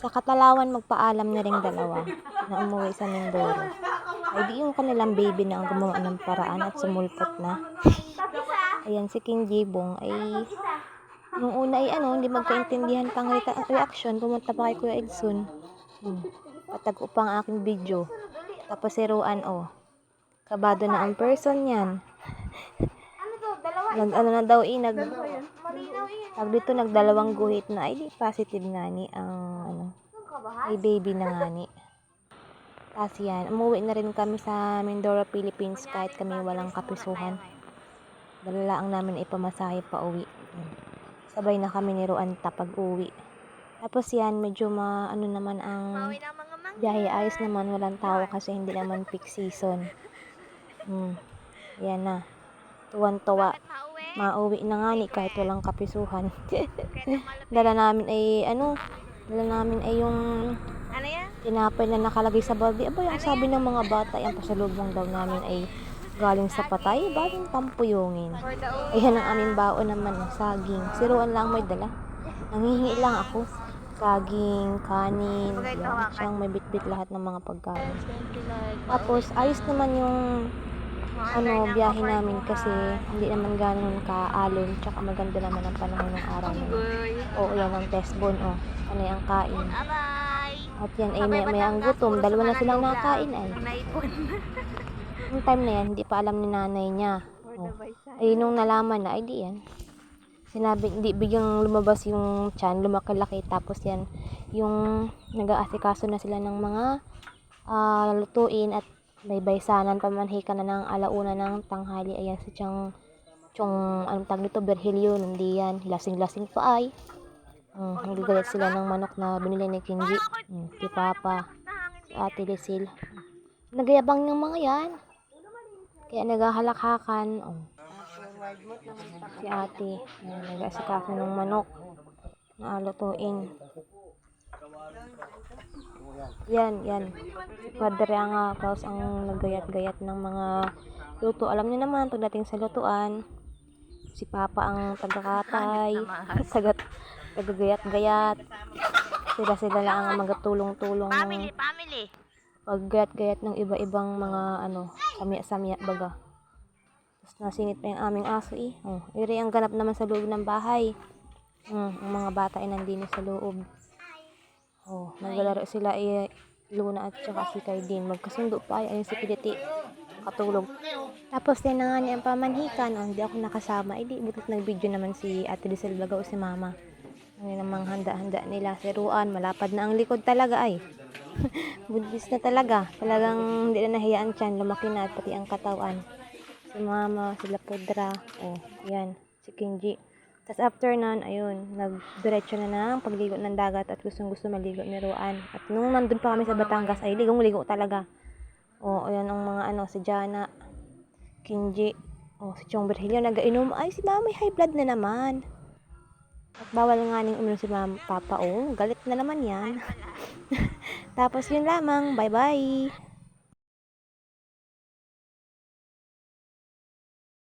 Sa Katalawan, magpaalam na rin dalawa na umuwi sa Mindoro. Ay di yung kanilang baby na ang gumawa ng paraan at sumulpot na. Ayan, si King Jibong ay nung una ay ano, hindi magkaintindihan pang re- reaction, pumunta pa kay Kuya Edson. Hmm. Patag upang aking video. Tapos si Ruan, oh. Kabado na ang person yan. Ano? Nag, ano na daw, eh, nag, Tag dito, nagdalawang guhit na, ay di positive nga ni ang, ano, ay baby na nga ni. Tapos yan, umuwi na rin kami sa Mindoro, Philippines kahit kami walang kapisuhan. Dala ang namin ay pamasahe pa uwi. Sabay na kami ni Ruanta pag uwi. Tapos yan, medyo ma, ano naman ang biyahe. Ayos naman, walang tao kasi hindi naman peak season. Hmm. Yan na. Tuwan-tuwa. Mauwi na nga ni kahit walang kapisuhan. Dala namin ay, ano, dala namin ay yung Ano yan? tinapay na nakalagay sa balde. Aba, yung sabi ng mga bata, yung pasalubong daw namin ay galing sa patay, bagong old. Ayan ang aming baon naman, saging. Siruan lang may dala. Nangihingi lang ako. Saging, kanin, yan. Siyang may bitbit lahat ng mga pagkain. Tapos, ayos naman yung ano, biyahe namin kasi hindi naman ganun kaalon. Tsaka maganda naman ang panahon ng araw na. Oo, yan ang test bone, oh. Ano ang kain. At yan ay may, may ang gutom. Dalawa na silang nakain ay. Naipon. Yung time na yan, hindi pa alam ni nanay niya. Oh. Ay, nung nalaman na, ay di yan. Sinabi, hindi, biglang lumabas yung chan, lumaki-laki. Tapos yan, yung nag-aasikaso na sila ng mga ah, lutuin at may baysanan, pamanhikan na ng alauna ng tanghali. Ayan, si Chang, Chong, anong tag nito, Berhelio, hindi yan. Lasing-lasing pa ay. Hmm, nagagalit sila ng manok na binili ni Kinji. Hmm, si Papa, si Ate Lucille. Nagayabang ng mga yan. Kaya naghahalakhakan. Oh. Si ate, ayan, nag-asikaso ng manok na alutuin. Yan, yan. Padre nga, tapos ang nagayat-gayat ng mga luto. Alam niyo naman, pagdating sa lutuan, si Papa ang tagakatay, sagat, tagagayat-gayat. Sila-sila lang ang magatulong-tulong Family, family. paggayat-gayat ng iba-ibang mga ano, samya-samya baga. Tapos nasingit pa yung aming aso eh. Oh, iri ang ganap naman sa loob ng bahay. Hmm, ang mga bata ay nandito sa loob. Oh, naglalaro sila eh, Luna at saka si Kaidin. Magkasundo pa ay ayun si Piliti. Katulog. Tapos din na nga niya ang pamanhikan. Oh, hindi ako nakasama. Eh di, butot ng video naman si Ate Lisel Baga o si Mama. Ang namang handa-handa nila. Si Ruan, malapad na ang likod talaga ay. Buntis na talaga. Talagang hindi na nahiyaan siya. Lumaki na pati ang katawan. Si mama, sila Pudra. Oh, yan. Si Kinji. Tapos after nun, ayun, nagdiretso na ng pagligo ng dagat at gustong gusto maligo ni Ruan. At nung nandun pa kami sa Batangas, ay ligong-ligo talaga. Oh, ayan ang mga ano, si Jana, Kinji, oh, si Chong Berhelio, nagainom. Ay, si mama may high blood na naman. At bawal nga ning uminom si mama, papa. Oh, galit na naman yan. Tapos yun lamang. Bye-bye.